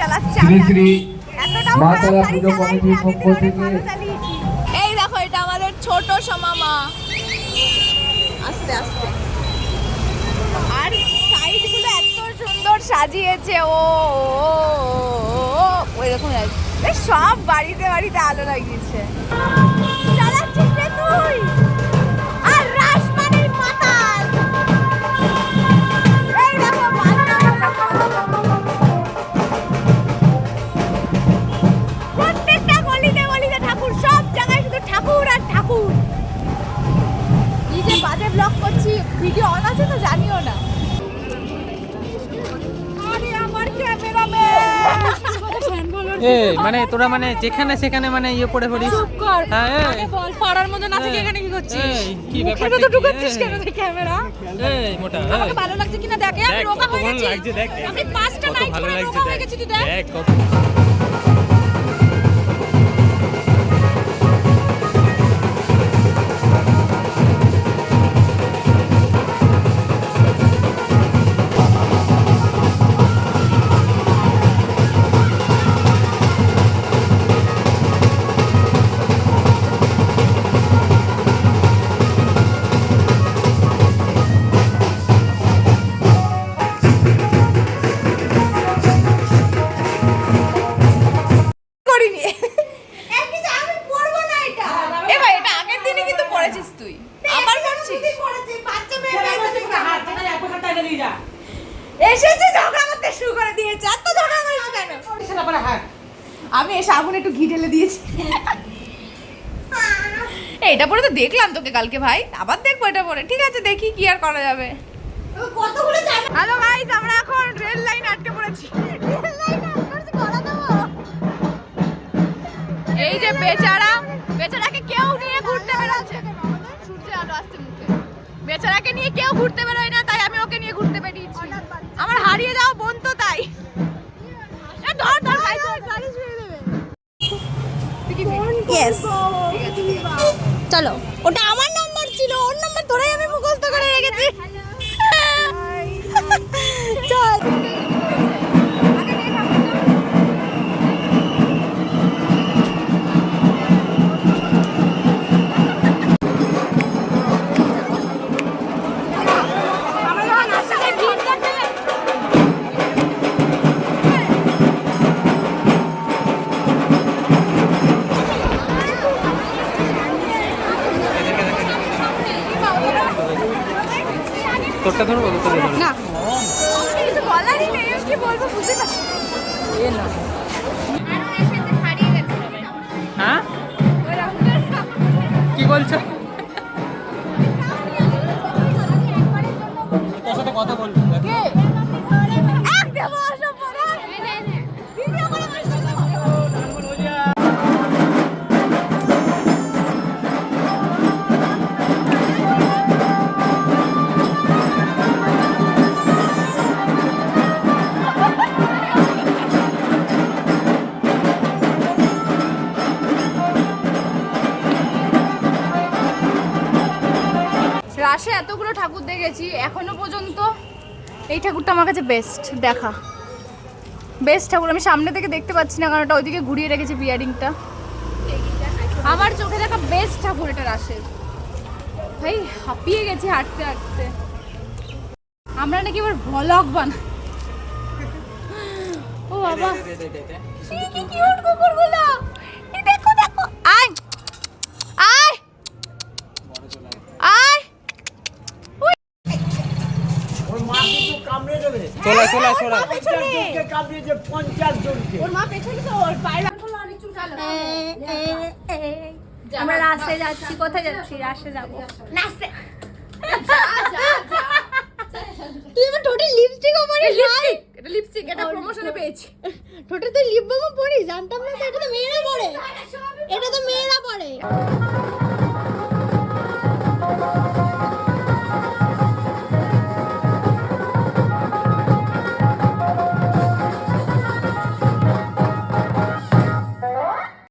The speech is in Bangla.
শ্রী শ্রী মা তারা পুজো কমিটির পক্ষ থেকে এই দেখো এটা আমাদের ছোট সোমামা আস্তে আস্তে আর এত সুন্দর সাজিয়েছে ও ওই রকম সব বাড়িতে বাড়িতে আলো লাগিয়েছে চালাচ্ছিস তুই এ মানে তোরা মানে যেখানে সেখানে মানে ইয়ে পড়ে পড়িস। হ্যাঁ, বল পাড়ার মধ্যে না থেকে এখানে কি করছিস? কি ব্যাপার তো ঢুকাচ্ছিস কেন ক্যামেরা? এই মোটা আমাকে ভালো লাগছে কিনা? দেখ আমি রোগা হয়ে গেছি। আমি পাঁচটা করে রোগা হয়ে গেছি তুই দেখ। দেখ এসেছে ঝগড়া করতে শুরু করে দিয়েছে। এত ঝগড়া করিস কেন? আমি এসে আগুন একটু ঘি ঢেলে দিয়েছি। এটা পরে তো দেখলাম তোকে কালকে ভাই। আবার দেখব এটা পরে। ঠিক আছে দেখি কি আর করা যাবে। হ্যালো গাইস আমরা এখন রেল লাইন আটকে পড়েছি। এই যে বেচারা বেচারাকে কেউ নিয়ে ঘুরতে বেরোচ্ছে। সূর্যের আলো আসছে মুখে। বেচারাকে নিয়ে কেউ ঘুরতে বেরোয় না। ইয়েস চলো। ওটা আমার নাম্বার ছিল ওর নাম্বার ধরেই আমি মুখস্থ করে রেখেছি। তোরটা ধরবো তোরটা ধরবো না? কিছু বলারই নেই কি বলব বুঝতে পারছি হ্যাঁ? কি বলছো? রাশে এতগুলো ঠাকুর দেখেছি এখনও পর্যন্ত এই ঠাকুরটা আমার কাছে বেস্ট দেখা বেস্ট ঠাকুর আমি সামনে থেকে দেখতে পাচ্ছি না কারণ ওটা ওইদিকে ঘুরিয়ে রেখেছি বিয়ারিংটা আমার চোখে দেখা বেস্ট ঠাকুর এটা রাশের ভাই হাঁপিয়ে গেছি হাঁটতে হাঁটতে আমরা নাকি এবার ভ্লগ বানাই ও বাবা কামড়ে দেবে। চলা চলা চলা। পঞ্চাশ জনকে কামড়িয়েছে পঞ্চাশ জনকে। ওর মা পেছনে তো ওর পায়ের আমরা রাস্তায় যাচ্ছি কোথায় যাচ্ছি? রাস্তায় যাব। নাচতে তুই আমার ঠোঁটে লিপস্টিকও পরিস ভাই। এটা লিপস্টিক এটা প্রমোশনে পেয়েছি। ঠোঁটে তুই লিপ বামও পরিস জানতাম না এটা তো মেয়েরা পরে। এটা তো মেয়েরা পরে।